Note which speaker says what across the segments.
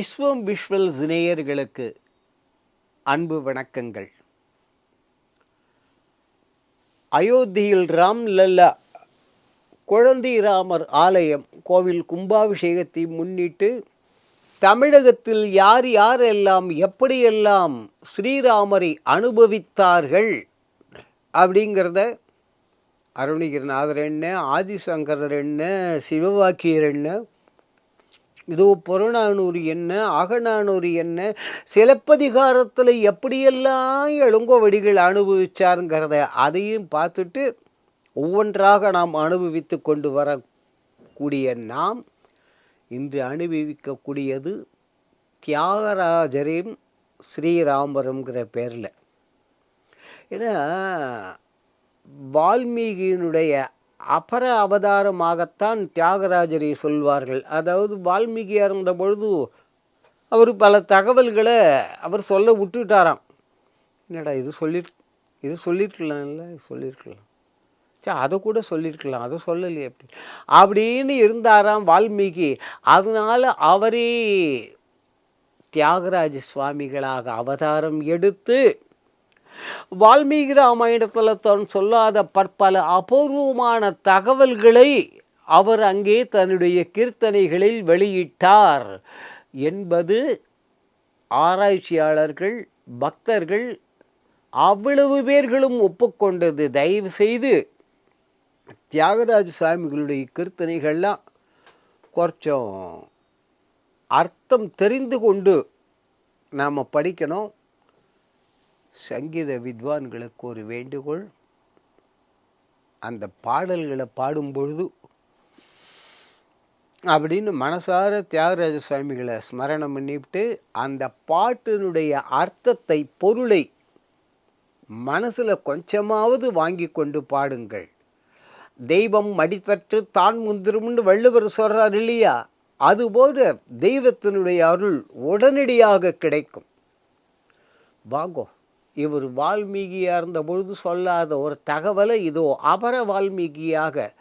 Speaker 1: விஸ்வம் visual ஜினேயர்களுக்கு அன்பு வணக்கங்கள். அயோத்தியில் ராம்லல்லா குழந்தை ராமர் ஆலயம் கோவில் கும்பாபிஷேகத்தை முன்னிட்டு தமிழகத்தில் யார் யாரெல்லாம் எப்படியெல்லாம் ஸ்ரீராமரை அனுபவித்தார்கள் அப்படிங்கிறத அருணகிரிநாதர் என்ன ஆதிசங்கரர் என்ன சிவவாக்கியர் என்ன இதோ புறநானூறு என்ன அகநானூறு என்ன சிலப்பதிகாரத்தில் எப்படியெல்லாம் இளங்கோவடிகள் அனுபவிச்சாருங்கிறத அதையும் பார்த்துட்டு ஒவ்வொன்றாக நாம் அனுபவித்து கொண்டு வரக்கூடிய நாம் இன்று அனுபவிக்கக்கூடியது தியாகராஜரின் ஸ்ரீராமருங்கிற பேரில். ஏன்னா வால்மீகியினுடைய அபர அவதாரமாகத்தான் தியாகராஜரை சொல்வார்கள். அதாவது வால்மீகியாக இருந்த பொழுது அவர் பல தகவல்களை அவர் சொல்ல விட்டுட்டாராம். என்னடா இது சொல்லி இது சொல்லியிருக்கலாம்ல சொல்லியிருக்கலாம் சே அதை கூட சொல்லியிருக்கலாம் அதை சொல்லலையே அப்படி. அப்படின்னு இருந்தாராம் வால்மீகி. அதனால் அவரே தியாகராஜ சுவாமிகளாக அவதாரம் எடுத்து வால்மீகி ராமாயணத்தில் தான் சொல்லாத பற்பல அபூர்வமான தகவல்களை அவர் அங்கே தன்னுடைய கீர்த்தனைகளில் வெளியிட்டார் என்பது ஆராய்ச்சியாளர்கள் பக்தர்கள் அவ்வளவு பேர்களும் ஒப்புக்கொண்டது. தயவு செய்து தியாகராஜ சுவாமிகளுடைய கீர்த்தனைகள்லாம் கொஞ்சம் அர்த்தம் தெரிந்து கொண்டு நாம் படிக்கணும். சங்கீத வித்வான்களுக்கு ஒரு வேண்டுகோள். அந்த பாடல்களை பாடும் பொழுது அப்படின்னு மனசார தியாகராஜ சுவாமிகளை ஸ்மரணம் பண்ணிவிட்டு அந்த பாட்டினுடைய அர்த்தத்தை பொருளை மனசில் கொஞ்சமாவது வாங்கி கொண்டு பாடுங்கள். தெய்வம் மடித்தற்று தான் முந்திரும்னு வள்ளுவர் சொல்கிறார் இல்லையா? அதுபோல தெய்வத்தினுடைய அருள் உடனடியாக கிடைக்கும். வாங்கோ. இவர் வால்மீகியாக இருந்த பொழுது சொல்லாத ஒரு தகவலை இதோ அபர வால்மீகியாக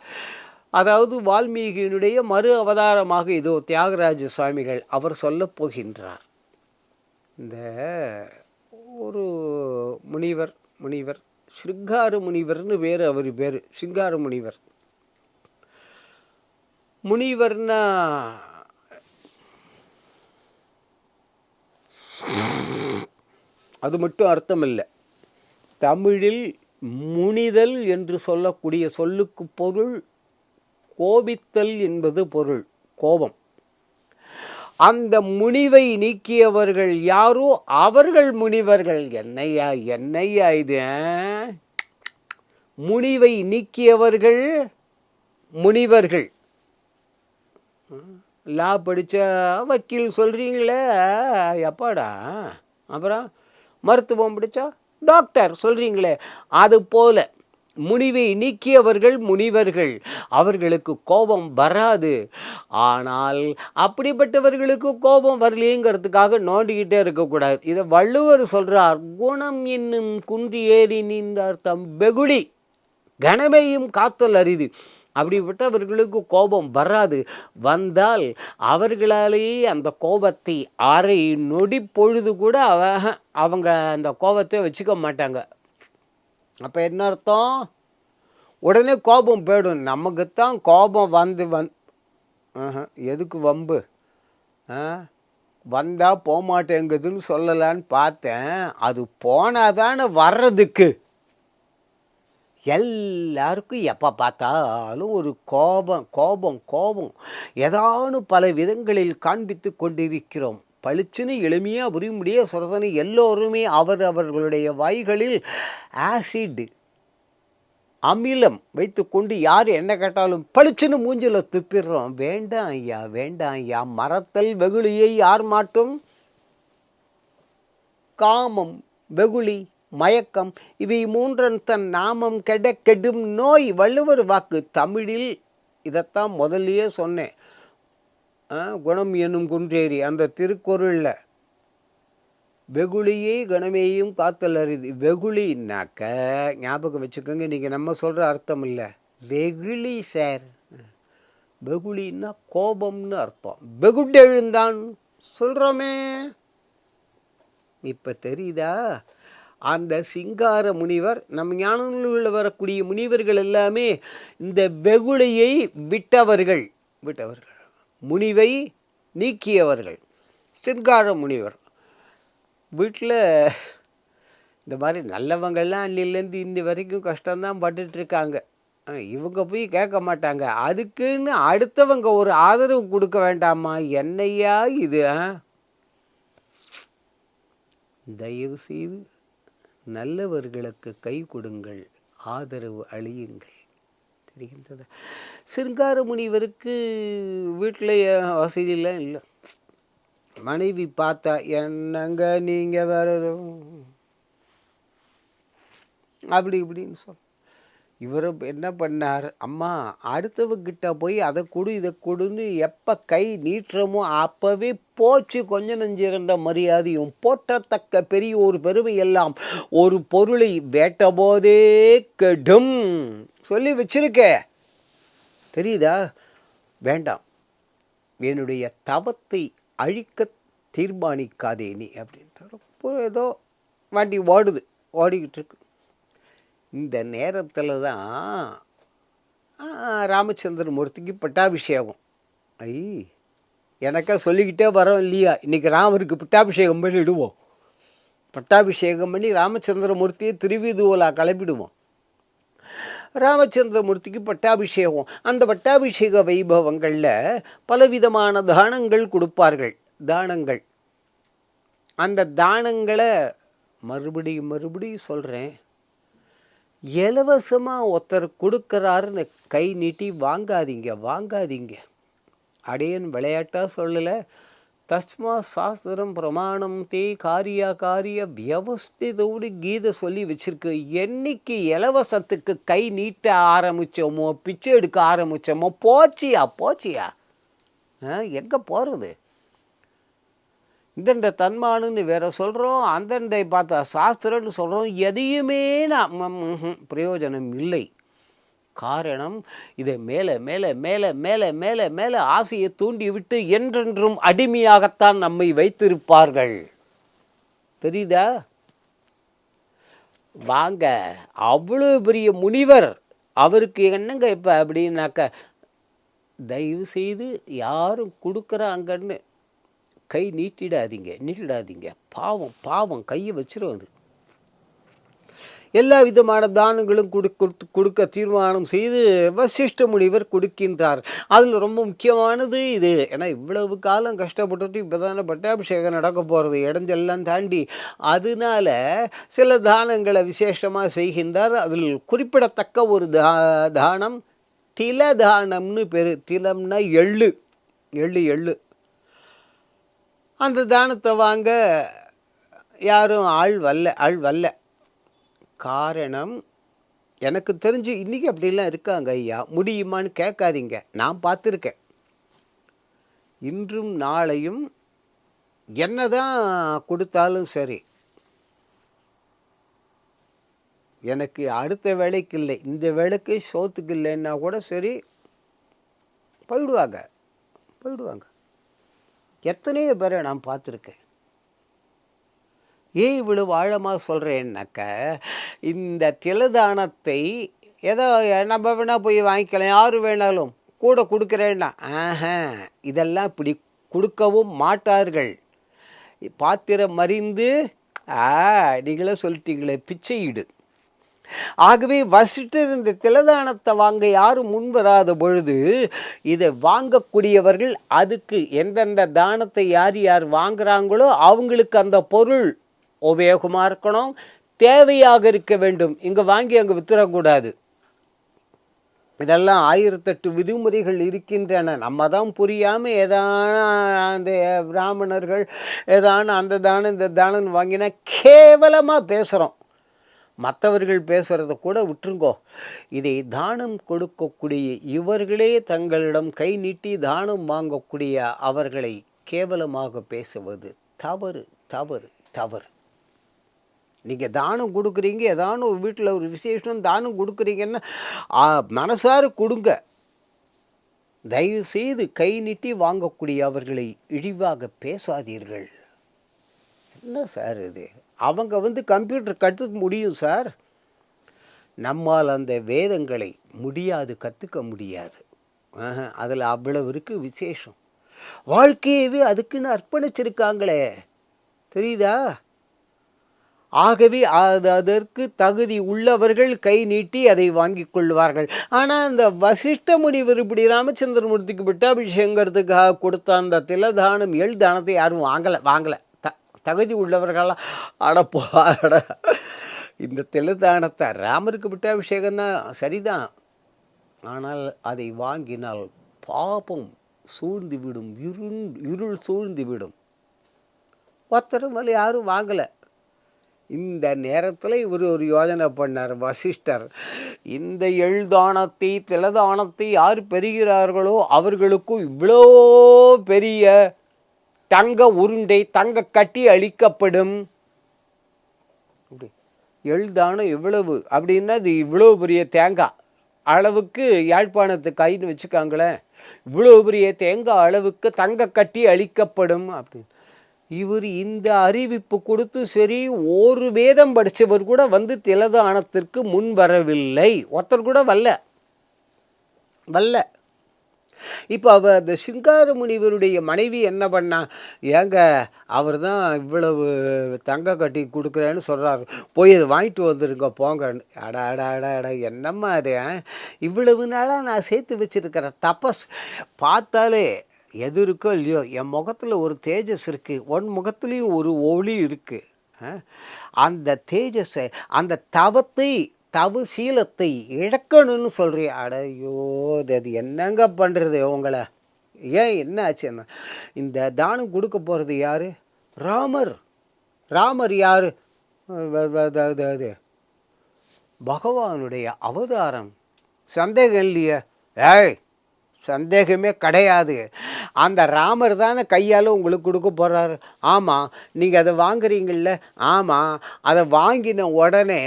Speaker 1: அதாவது வால்மீகியினுடைய மறு அவதாரமாக இதோ தியாகராஜ சுவாமிகள் அவர் சொல்லப் போகின்றார். இந்த ஒரு முனிவர் முனிவர் ஸ்ருங்கார முனிவர்னு வேறு அவர் பேர் ஸ்ருங்கார முனிவர். முனிவர்னா அது மட்டும் அர்த்தம் இல்லை தமிழில் முனிதல் என்று சொல்லக்கூடிய சொல்லுக்கு பொருள் கோபித்தல் என்பது பொருள் கோபம். அந்த முனிவை நீக்கியவர்கள் யாரோ? அவர்கள் முனிவர்கள். என்னையா என்னையா இது முனிவை நீக்கியவர்கள் முனிவர்கள். லா படித்த வக்கீல் சொல்கிறீங்களே எப்பாடா? அப்புறம் மருத்துவம் பிடிச்சா டாக்டர் சொல்கிறீங்களே அது போல முனிவை நீக்கியவர்கள் முனிவர்கள். அவர்களுக்கு கோபம் வராது. ஆனால் அப்படிப்பட்டவர்களுக்கு கோபம் வரலையேங்கிறதுக்காக நோண்டிக்கிட்டே இருக்கக்கூடாது. இதை வள்ளுவர் சொல்கிறார் குணம் என்னும் குன்றி ஏறி நின்றார் தம் வெகுளி கனமையும் காத்தல் அரிது. அப்படிப்பட்டவர்களுக்கு கோபம் வராது. வந்தால் அவர்களாலேயே அந்த கோபத்தை அரை நொடி பொழுது கூட அவ அவங்க அந்த கோபத்தை வச்சுக்க மாட்டாங்க. அப்போ என்ன அர்த்தம்? உடனே கோபம் போயிடும். நமக்கு தான் கோபம் வந்து வந் எதுக்கு வம்பு? ஆ? வந்தால் போகமாட்டேங்குதுன்னு சொல்லலான்னு பார்த்தேன். அது போனாதானே வர்றதுக்கு. எல்லாருக்கும் எப்போ பார்த்தாலும் ஒரு கோபம் கோபம் கோபம். ஏதானு பல விதங்களில் காண்பித்து கொண்டிருக்கிறோம். பளிச்சுன்னு எளிமையாக புரிய முடிய சொல்கிறதுன்னு எல்லோருமே அவர் அவர்களுடைய வாய்களில் ஆசிட் அமிலம் வைத்துக்கொண்டு யார் என்ன கேட்டாலும் பளிச்சுன்னு மூஞ்சில் துப்பிடுறோம். வேண்டாம் ஐயா வேண்டாம் ஐயா மரத்தல் வெகுளியை யார் மாட்டும்? காமம் வெகுளி மயக்கம் இவை மூன்றன் தன் நாமம் கெட கெடும் நோய் வள்ளுவர் வாக்கு தமிழில். இதைத்தான் முதல்லையே சொன்னேன். ஆ, குணம் என்னும் குன்றேறி அந்த திருக்குறளில். வெகுளியே கணமேயும் காத்தல் அறிது வெகுளின்னாக்க ஞாபகம் வச்சுக்கோங்க நீங்கள் நம்ம சொல்கிற அர்த்தம் இல்லை. வெகுளி சார். வெகுளின்னா கோபம்னு அர்த்தம். வெகுண்டெழுந்தான் சொல்கிறோமே இப்போ தெரியுதா? அந்த சிங்கார முனிவர் நம்ம ஞானங்களில் வரக்கூடிய முனிவர்கள் எல்லாமே இந்த வெகுளியை விட்டவர்கள் விட்டவர்கள். முனிவை நீக்கியவர்கள். சிங்கார முனிவர். வீட்டில் இந்த மாதிரி நல்லவங்கள்லாம் அன்னிலேருந்து இன்னி வரைக்கும் கஷ்டம்தான் பட்டுட்ருக்காங்க. ஆனால் இவங்க போய் கேட்க மாட்டாங்க. அதுக்குன்னு அடுத்தவங்க ஒரு ஆதரவு கொடுக்க வேண்டாமா? என்னையா இது ஆ? தயவு செய்து நல்லவர்களுக்கு கை கொடுங்கள் ஆதரவு அழியுங்கள் தெரிகின்றது. சிங்கார முனிவருக்கு வீட்டில் வசதியெல்லாம் இல்லை. மனைவி பார்த்தா என்னங்க நீங்கள் வேற அப்படி இப்படின்னு சொல் இவர் என்ன பண்ணார்? அம்மா அடுத்தவங்கிட்ட போய் அதை கொடு இதை கொடுன்னு எப்போ கை நீட்டுறமோ அப்போவே போச்சு கொஞ்சம் நெஞ்சிருந்த மரியாதையும். போற்றத்தக்க பெரிய ஒரு பெருமை எல்லாம் ஒரு பொருளை வேட்ட போதே கெடும். சொல்லி வச்சிருக்கே. தெரியுதா? வேண்டாம். என்னுடைய தவத்தை அழிக்க தீர்மானிக்காதே நீ அப்படின்ற ஏதோ வண்டி ஓடுது ஓடிக்கிட்டு இருக்கு. இந்த நேரத்தில் தான் ராமச்சந்திர மூர்த்திக்கு பட்டாபிஷேகம். ஐ எனக்கா சொல்லிக்கிட்டே வரோம் இல்லையா? இன்றைக்கி ராமருக்கு பட்டாபிஷேகம் பண்ணிவிடுவோம் பட்டாபிஷேகம் பண்ணி ராமச்சந்திர மூர்த்தியை திருவிதுவலா கிளப்பிடுவோம். ராமச்சந்திரமூர்த்திக்கு பட்டாபிஷேகம். அந்த பட்டாபிஷேக வைபவங்களில் பலவிதமான தானங்கள் கொடுப்பார்கள். தானங்கள். அந்த தானங்களை மறுபடியும் மறுபடியும் சொல்கிறேன் இலவசமாக ஒருத்தர் கொடுக்குறாருன்னு கை நீட்டி வாங்காதீங்க வாங்காதீங்க. அடையன் விளையாட்டாக சொல்லலை. தஸ்மா சாஸ்திரம் பிரமாணம் தே காரியா காரிய வியவஸ்திதோடு கீதை சொல்லி வச்சிருக்கு. என்னைக்கு இலவசத்துக்கு கை நீட்ட ஆரம்பித்தோமோ பிச்சை எடுக்க ஆரம்பித்தோமோ போச்சியா போச்சியா? எங்கே போகிறது இந்தண்ட தன்மானுன்னு வேற சொல்கிறோம் அந்தண்டை பார்த்தா சாஸ்திரம்னு சொல்கிறோம் எதையுமே நாம் பிரயோஜனம் இல்லை. காரணம் இதை மேலே மேலே மேலே மேலே மேலே மேலே ஆசையை தூண்டிவிட்டு என்றென்றும் அடிமையாகத்தான் நம்மை வைத்திருப்பார்கள். தெரியுதா? வாங்க அவ்வளோ பெரிய முனிவர் அவருக்கு என்னங்க இப்போ அப்படின்னாக்க தயவு செய்து யாரும் கொடுக்குறாங்கன்னு கை நீட்டிடாதீங்க நீட்டிடாதீங்க. பாவம் பாவம் கையை வச்சிரும் அது. எல்லா விதமான தானங்களும் கொடு கொடுத்து கொடுக்க தீர்மானம் செய்து வசிஷ்ட முனிவர் கொடுக்கின்றார். அதில் ரொம்ப முக்கியமானது இது. ஏன்னா இவ்வளவு காலம் கஷ்டப்பட்டுட்டு இப்போ தானே பட்டாபிஷேகம் நடக்க போகிறது இடஞ்செல்லாம் தாண்டி. அதனால சில தானங்களை விசேஷமாக செய்கின்றார். அதில் குறிப்பிடத்தக்க ஒரு தா தானம் தில தானம்னு பேர். திலம்னா எள்ளு. எள்ளு எள்ளு. அந்த தானத்தை வாங்க யாரும் ஆள் வரல ஆள் வரல காரணம் எனக்கு தெரிஞ்சு இன்றைக்கி அப்படிலாம் இருக்காங்க ஐயா. முடியுமான்னு கேட்காதீங்க. நான் பார்த்துருக்கேன். இன்றும் நாளையும் என்ன தான் கொடுத்தாலும் சரி. எனக்கு அடுத்த வேலைக்கு இல்லை. இந்த வேலைக்கு சோத்துக்கு இல்லைன்னா கூட சரி போயிடுவாங்க. போயிடுவாங்க. எத்தனையோ பேரை நான் பார்த்துருக்கேன். ஏன் இவ்வளவு ஆழமாக சொல்கிறேன்னாக்க இந்த திலதானத்தை ஏதோ நம்ம வேணால் போய் வாங்கிக்கலாம் யார் வேணாலும் கூட கொடுக்குறேன்னா. ஆஹா இதெல்லாம் இப்படி கொடுக்கவும் மாட்டார்கள். பாத்திரம் மறிந்து ஆ நீங்களே சொல்லிட்டீங்களே பிச்சையிடு ஆகவே வசிட்டர் இந்த திலதானத்தை வாங்க யாரும் முன் வராத பொழுது இதை வாங்கக்கூடியவர்கள் அதுக்கு எந்தெந்த தானத்தை யார் யார் வாங்குறாங்களோ அவங்களுக்கு அந்த பொருள் உபயோகமாக இருக்கணும் தேவையாக இருக்க வேண்டும். இங்கே வாங்கி அங்கே வித்துடக்கூடாது இதெல்லாம் ஆயிரத்தெட்டு விதிமுறைகள் இருக்கின்றன. நம்ம தான் புரியாமல் ஏதான அந்த பிராமணர்கள் ஏதான அந்த தானம் இந்த தானம் வாங்கினா கேவலமாக பேசுகிறோம் மற்றவர்கள் பேசுகிறத கூட விட்டுருங்கோ. இதை தானம் கொடுக்கக்கூடிய இவர்களே தங்களிடம் கை நீட்டி தானம் வாங்கக்கூடிய அவர்களை கேவலமாக பேசுவது தவறு தவறு தவறு. நீங்கள் தானம் கொடுக்குறீங்க ஏதான ஒரு வீட்டில் ஒரு விசேஷம் தானம் கொடுக்குறீங்கன்னா மனசார கொடுங்க. தயவு செய்து கை நீட்டி வாங்கக்கூடிய அவர்களை இழிவாக பேசாதீர்கள். என்ன சார் இது? அவங்க வந்து கம்ப்யூட்டர் கற்றுக்க முடியும் சார். நம்மால் அந்த வேதங்களை முடியாது கற்றுக்க முடியாது. அதில் அவ்வளவு இருக்குது விசேஷம். வாழ்க்கையவே அதுக்குன்னு அர்ப்பணிச்சிருக்காங்களே. தெரியுதா? ஆகவே அது அதற்கு தகுதி உள்ளவர்கள் கை நீட்டி அதை வாங்கி கொள்வார்கள். ஆனால் அந்த வசிஷ்ட முனிவர் இப்படி ராமச்சந்திரமூர்த்திக்கு பட்டாபிஷேகங்கிறதுக்காக கொடுத்த அந்த திலதானம் எழுதானத்தை யாரும் வாங்கலை வாங்கலை. தகுதி உள்ளவர்களாம் அடப்போ அட. இந்த திலதானத்தை ராமருக்கு விட்ட தான் சரிதான். ஆனால் அதை வாங்கினால் பாபம் சூழ்ந்து விடும் இருள் இருள் சூழ்ந்து விடும் ஒருத்தரும் மேலே யாரும் வாங்கலை. இந்த நேரத்தில் இவர் ஒரு யோஜனை பண்ணார் வசிஷ்டர். இந்த எழுதானத்தை திலதானத்தை யார் பெறுகிறார்களோ அவர்களுக்கும் இவ்வளோ பெரிய தங்க உருண்டை தங்க கட்டி அளிக்கப்படும். எழுதானம் இவ்வளவு அப்படின்னா அது இவ்வளோ பெரிய தேங்காய். அளவுக்கு யாழ்ப்பாணத்து கைன்னு வச்சுக்காங்களேன் இவ்வளோ பெரிய தேங்காய் அளவுக்கு தங்க கட்டி அளிக்கப்படும் அப்படின்னு. இவர் இந்த அறிவிப்பு கொடுத்து சரி ஒரு வேதம் படித்தவர் கூட வந்து திலதானத்திற்கு முன் வரவில்லை. ஒருத்தர் கூட வரல. வரல. இப்போ அவ அந்த சிங்கார முனிவருடைய மனைவி என்ன பண்ணா ஏங்க அவர் தான் இவ்வளவு தங்க கட்டி கொடுக்குறேன்னு சொல்கிறாரு போய் அதை வாங்கிட்டு வந்துருங்க போங்க அடா அடா அடா அடா என்னம்மா அது இவ்வளவு நாளாக நான் சேர்த்து வச்சுருக்கிறேன் தப்பஸ் பார்த்தாலே எது இருக்கோ இல்லையோ என் முகத்தில் ஒரு தேஜஸ் இருக்குது உன் முகத்துலேயும் ஒரு ஒளி இருக்குது அந்த தேஜஸை அந்த தவத்தை தவு சீலத்தை இழக்கணும்னு சொல்கிறீ அடையோ அது என்னங்க பண்ணுறது உங்களை? ஏன் என்ன ஆச்சு? என்ன? இந்த தானம் கொடுக்க போகிறது யார்? ராமர். ராமர் யார்? அது பகவானுடைய அவதாரம். சந்தேகம் இல்லையே? ஏய் சந்தேகமே கிடையாது. அந்த ராமர் தானே கையால் உங்களுக்கு கொடுக்க போகிறாரு ஆமாம் நீங்கள் அதை வாங்குறீங்கள ஆமாம் அதை வாங்கின உடனே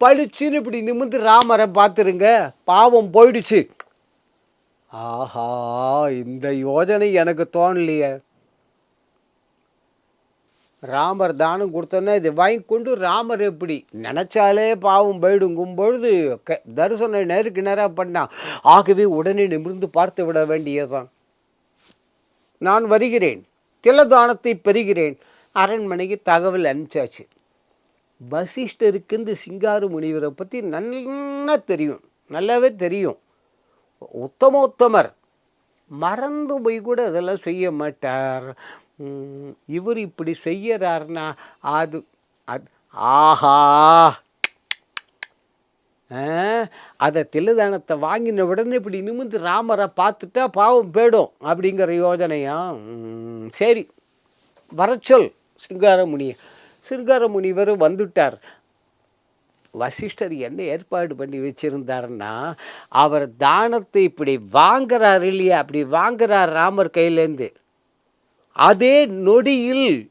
Speaker 1: பளிச்சுன்னு இப்படி நிமிந்து ராமரை பார்த்துருங்க பாவம் போயிடுச்சு. ஆஹா இந்த யோஜனை எனக்கு தோணலையே. ராமர் தானம் கொடுத்தோன்னே இதை வாங்கி கொண்டு ராமர் எப்படி நினச்சாலே பாவம் போயிடுங்கும் பொழுது க தரிசனம் நேருக்கு நேராக பண்ணான் ஆகவே உடனே நிமிர்ந்து பார்த்து விட வேண்டியதான் நான் வருகிறேன் திலதானத்தை பெறுகிறேன் அரண்மனைக்கு தகவல் அனுப்பிச்சாச்சு. வசிஷ்டருக்கு இந்த சிங்காரு முனிவரை பற்றி நல்லா தெரியும் நல்லாவே தெரியும். உத்தமோத்தமர். மறந்து போய் கூட அதெல்லாம் செய்ய மாட்டார். இவர் இப்படி செய்யறாருனா அது அது ஆஹா! அதை தில்லுதானத்தை வாங்கின உடனே இப்படி நிமிந்து ராமரை பார்த்துட்டா பாவம் போயிடும் அப்படிங்கிற யோஜனையா? சரி. வரச்சொல் சிங்காரமுனியை சிங்காரமுனி சிங்காரமுனிவர் வந்துட்டார். வசிஷ்டர் என்ன ஏற்பாடு பண்ணி வச்சிருந்தாருன்னா அவர் தானத்தை இப்படி வாங்குறார் இல்லையா? அப்படி வாங்குறார் ராமர் கையிலேருந்து அதே நொடியில்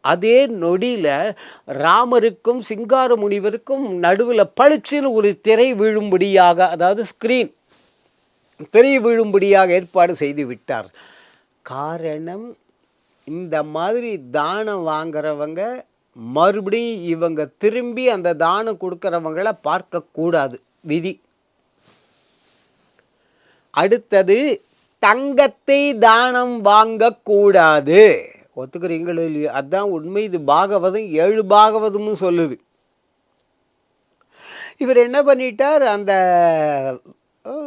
Speaker 1: அதே நொடியில் ராமருக்கும் சிங்கார முனிவருக்கும் நடுவில் பளிச்சில் ஒரு திரை விழும்படியாக அதாவது ஸ்க்ரீன் திரை விழும்படியாக ஏற்பாடு செய்து விட்டார். காரணம் இந்த மாதிரி தானம் வாங்குறவங்க மறுபடியும் இவங்க திரும்பி அந்த தானம் கொடுக்குறவங்களை பார்க்கக்கூடாது விதி. அடுத்தது தங்கத்தை தானம் வாங்கக்கூடாது ஒத்துக்கிறீங்களோ இல்லையோ அதுதான் உண்மை. இது பாகவதம் ஏழு பாகவதமும் சொல்லுது. இவர் என்ன பண்ணிட்டார்? அந்த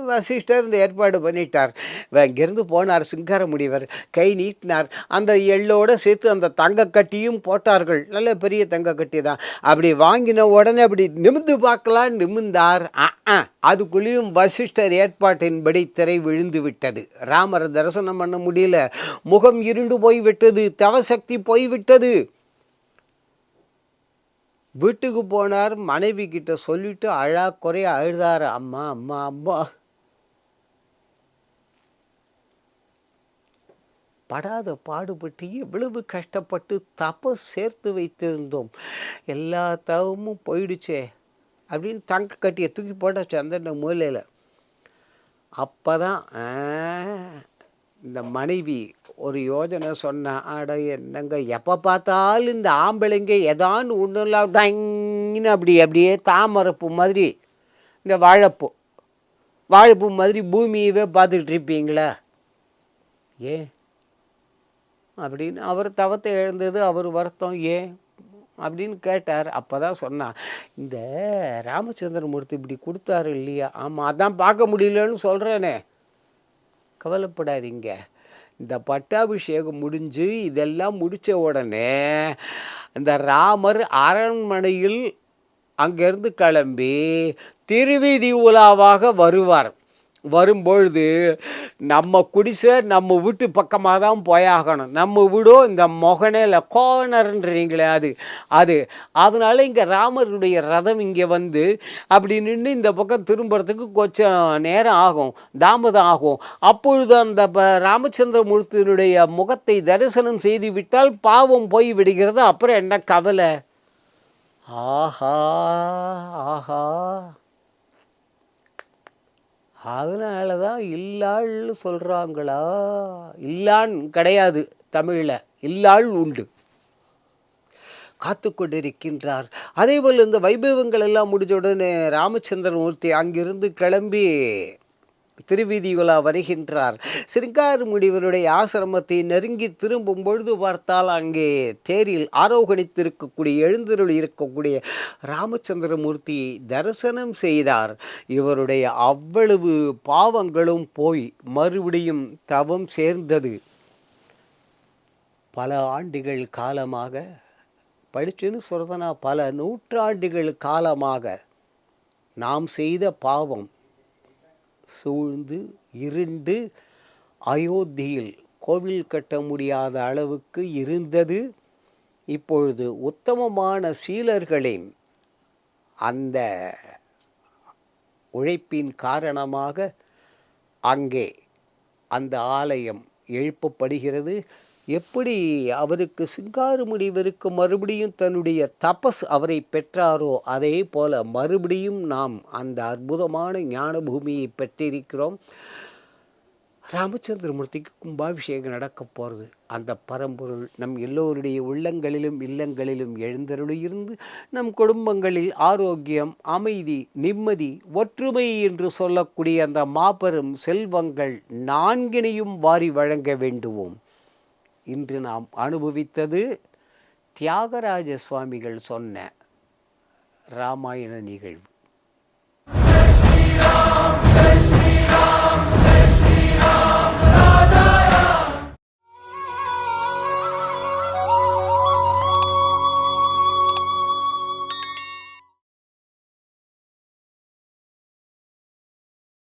Speaker 1: வசிஷ்டர் இந்த ஏற்பாடு பண்ணிட்டார். இங்கேருந்து போனார் சிங்கார முடிவர் கை நீட்டினார். அந்த எள்ளோடு சேர்த்து அந்த தங்க கட்டியும் போட்டார்கள். நல்ல பெரிய தங்க கட்டி தான். அப்படி வாங்கின உடனே அப்படி நிமிந்து பார்க்கலாம் நிமிந்தார் அதுக்குள்ளேயும் வசிஷ்டர் ஏற்பாட்டின்படி திரை விழுந்து விட்டது. ராமரை தரிசனம் பண்ண முடியல. முகம் இருண்டு போய்விட்டது. தவசக்தி போய்விட்டது. வீட்டுக்கு போனார் மனைவி கிட்ட சொல்லிட்டு அழா குறைய அழுதார். அம்மா அம்மா அம்மா. படாத பாடுபட்டு எவ்வளவு கஷ்டப்பட்டு தப்ப சேர்த்து வைத்திருந்தோம். எல்லா தவமும் போயிடுச்சே அப்படின்னு தங்க கட்டியை தூக்கி போட்ட அந்த மூலையில். அப்போ தான் இந்த மனைவி ஒரு யோஜனை சொன்னா அட என்னங்க எப்போ பார்த்தாலும் இந்த ஆம்பளைங்க ஏதான்னு ஒன்றும் டங்கின்னு அப்படி அப்படியே தாமரைப்பூ மாதிரி இந்த வாழைப்பூ வாழைப்பூ மாதிரி பூமியவே பார்த்துக்கிட்டு இருப்பீங்களா? ஏன்? அப்படின்னு அவர் தவத்தை எழுந்தது அவர் வருத்தம் ஏன்? அப்படின்னு கேட்டார். அப்போ தான் சொன்னான் இந்த ராமச்சந்திரமூர்த்தி இப்படி கொடுத்தாரு இல்லையா? ஆமாம் அதான் பார்க்க முடியலன்னு சொல்கிறேனே கவலைப்படாதீங்க. இந்த பட்டாபிஷேகம் முடிஞ்சு இதெல்லாம் முடித்த உடனே இந்த ராமர் அரண்மனையில் அங்கேருந்து கிளம்பி திருவீதி உலாவாக வருவார். வரும்பொழுது நம்ம குடிசை நம்ம வீட்டு பக்கமாக தான் போயாகணும். நம்ம வீடோ இந்த மொகனையில் கோனர்ன்றீங்களே அது அது. அதனால் இங்கே ராமருடைய ரதம் இங்கே வந்து அப்படி நின்று இந்த பக்கம் திரும்புறதுக்கு கொஞ்சம் நேரம் ஆகும் தாமதம் ஆகும். அப்பொழுது அந்த ராமச்சந்திரமூர்த்தியினுடைய முகத்தை தரிசனம் செய்து விட்டால் பாவம் போய் விடுகிறது. அப்புறம் என்ன கவலை? ஆஹா ஆஹா. அதனால தான் இல்லாள்னு சொல்கிறாங்களா இல்லான் கிடையாது தமிழில். இல்லாள் உண்டு. காத்து கொண்டிருக்கின்றார். அதேபோல் இந்த வைபவங்கள் எல்லாம் முடிஞ்ச உடனே ராமச்சந்திரமூர்த்தி அங்கிருந்து கிளம்பி திருவீதியுலா வருகின்றார். சிருங்கார முடிவருடைய ஆசிரமத்தை நெருங்கி திரும்பும் பொழுது பார்த்தால் அங்கே தேரில் ஆரோகணித்திருக்கக்கூடிய எழுந்தருள் இருக்கக்கூடிய ராமச்சந்திரமூர்த்தியை தரிசனம் செய்தார். இவருடைய அவ்வளவு பாவங்களும் போய் மறுபடியும் தவம் சேர்ந்தது. பல ஆண்டுகள் காலமாக படிச்சுன்னு சொல்றதுனா பல நூற்றாண்டுகள் காலமாக நாம் செய்த பாவம் சூழ்ந்து இருண்டு அயோத்தியில் கோவில் கட்ட முடியாத அளவுக்கு இருந்தது. இப்பொழுது உத்தமமான சீலர்களின் அந்த உழைப்பின் காரணமாக அங்கே அந்த ஆலயம் எழுப்பப்படுகிறது. எப்படி அவருக்கு சிங்காறு முடிவருக்கு மறுபடியும் தன்னுடைய தபஸ் அவரை பெற்றாரோ அதே போல மறுபடியும் நாம் அந்த அற்புதமான ஞான பூமியை பெற்றிருக்கிறோம். ராமச்சந்திரமூர்த்திக்கு கும்பாபிஷேகம் நடக்க போகிறது அந்த பரம்பொருள் நம் எல்லோருடைய உள்ளங்களிலும் இல்லங்களிலும் எழுந்தருளியிருந்து நம் குடும்பங்களில் ஆரோக்கியம் அமைதி நிம்மதி ஒற்றுமை என்று சொல்லக்கூடிய அந்த மாபெரும் செல்வங்கள் நான்கினையும் வாரி வழங்க வேண்டுவோம். இன்று நாம் அனுபவித்தது தியாகராஜ சுவாமிகள் சொன்ன ராமாயண நிகழ்வு.